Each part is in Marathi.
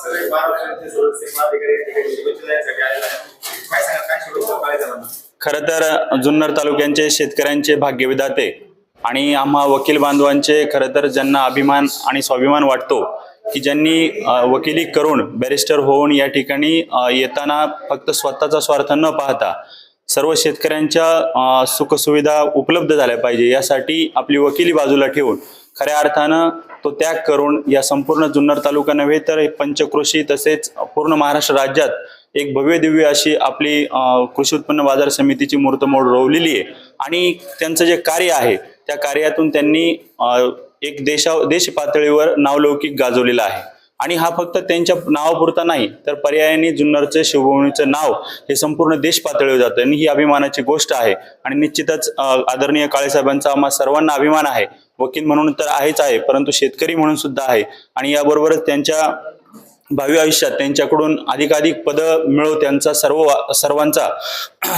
सगळे खर तर जुन्नर तालुक्यांचे शेतकऱ्यांचे भाग्यविधाते आणि आम्हा वकील बांधवांचे खरं तर ज्यांना अभिमान आणि स्वाभिमान वाटतो की ज्यांनी वकिली करून बॅरिस्टर होऊन या ठिकाणी येताना फक्त स्वतःचा स्वार्थ न पाहता सर्व शेतकऱ्यांच्या सुखसुविधा उपलब्ध झाल्या पाहिजे यासाठी आपली वकिली बाजूला ठेवून खऱ्या अर्थानं तो त्याग करून या संपूर्ण जुन्नर तालुका नव्हे तर पंचकृषी तसेच पूर्ण महाराष्ट्र राज्यात एक भव्य दिव्य अशी आपली कृषी उत्पन्न बाजार समितीची मूर्तमोड रोवलेली आहे. आणि त्यांचं जे कार्य आहे त्या कार्यातून त्यांनी एक देशा देश पातळीवर नावलौकिक गाजवलेलं आहे. आणि हा फक्त त्यांच्या नावापुरता नाही तर पर्यायाने जुन्नरचं शिवभूमीचं नाव हे संपूर्ण देश पातळीवर जातं. आणि ही अभिमानाची गोष्ट आहे. आणि निश्चितच आदरणीय काळेसाहेबांचा आम्हा सर्वांना अभिमान आहे. वकील म्हणून तर आहेच आहे परंतु शेतकरी म्हणून सुद्धा आहे. आणि याबरोबरच त्यांच्या भावी आयुष्यात त्यांच्याकडून अधिकाधिक पदं मिळो त्यांचा सर्व सर्वांचा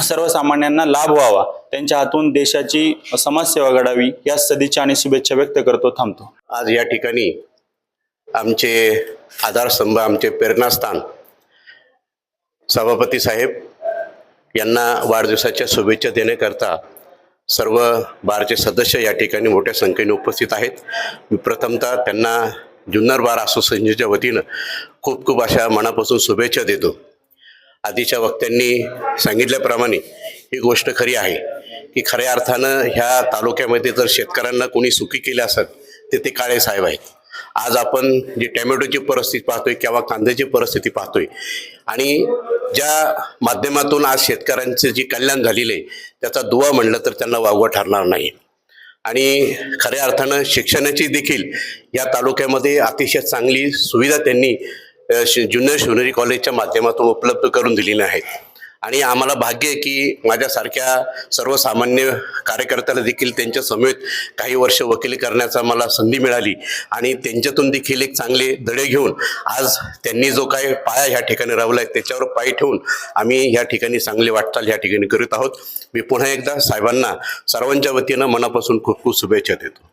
सर्वसामान्यांना लाभ व्हावा त्यांच्या हातून देशाची समाजसेवा घडावी या सदिच्छा आणि शुभेच्छा व्यक्त करतो थांबतो. आज या ठिकाणी आमचे आधारस्तंभ आमचे प्रेरणास्थान सभापती साहेब यांना वाढदिवसाच्या शुभेच्छा देण्याकरता सर्व बारचे सदस्य या ठिकाणी मोठ्या संख्येने उपस्थित आहेत. मी प्रथमतः त्यांना जुन्नर बार असोसिएशनच्या वतीनं खूप खूप अशा मनापासून शुभेच्छा देतो. आधीच्या वक्त्यांनी सांगितल्याप्रमाणे ही गोष्ट खरी आहे की खऱ्या अर्थानं ह्या तालुक्यामध्ये जर शेतकऱ्यांना कोणी सुखी केले असत ते ते काळे साहेब आहेत. आज आपण जी टॅमॅटोची परिस्थिती पाहतोय किंवा कांद्याची परिस्थिती पाहतोय आणि ज्या माध्यमातून आज शेतकऱ्यांचे जे कल्याण झालेले आहे, त्याचा दुवा म्हणलं तर त्यांना वागवा ठरणार नाही. आणि खऱ्या अर्थानं शिक्षणाची देखील या तालुक्यामध्ये अतिशय चांगली सुविधा त्यांनी अ, शिवनेरी कॉलेजच्या माध्यमातून उपलब्ध करून दिलेल्या आहेत. आणि आम्हाला भाग्य आहे की माझ्यासारख्या सर्वसामान्य कार्यकर्त्याला देखील त्यांच्या समेत काही वर्ष वकिली करण्याचा मला संधी मिळाली. आणि त्यांच्यातून देखील एक चांगले धडे घेऊन आज त्यांनी जो काय पाया ह्या ठिकाणी रावलाय त्याच्यावर पाय ठेवून आम्ही ह्या ठिकाणी चांगली वाटचाल ह्या ठिकाणी करीत आहोत. मी पुन्हा एकदा साहेबांना सर्वांच्या वतीनं मनापासून खूप खूप शुभेच्छा देतो.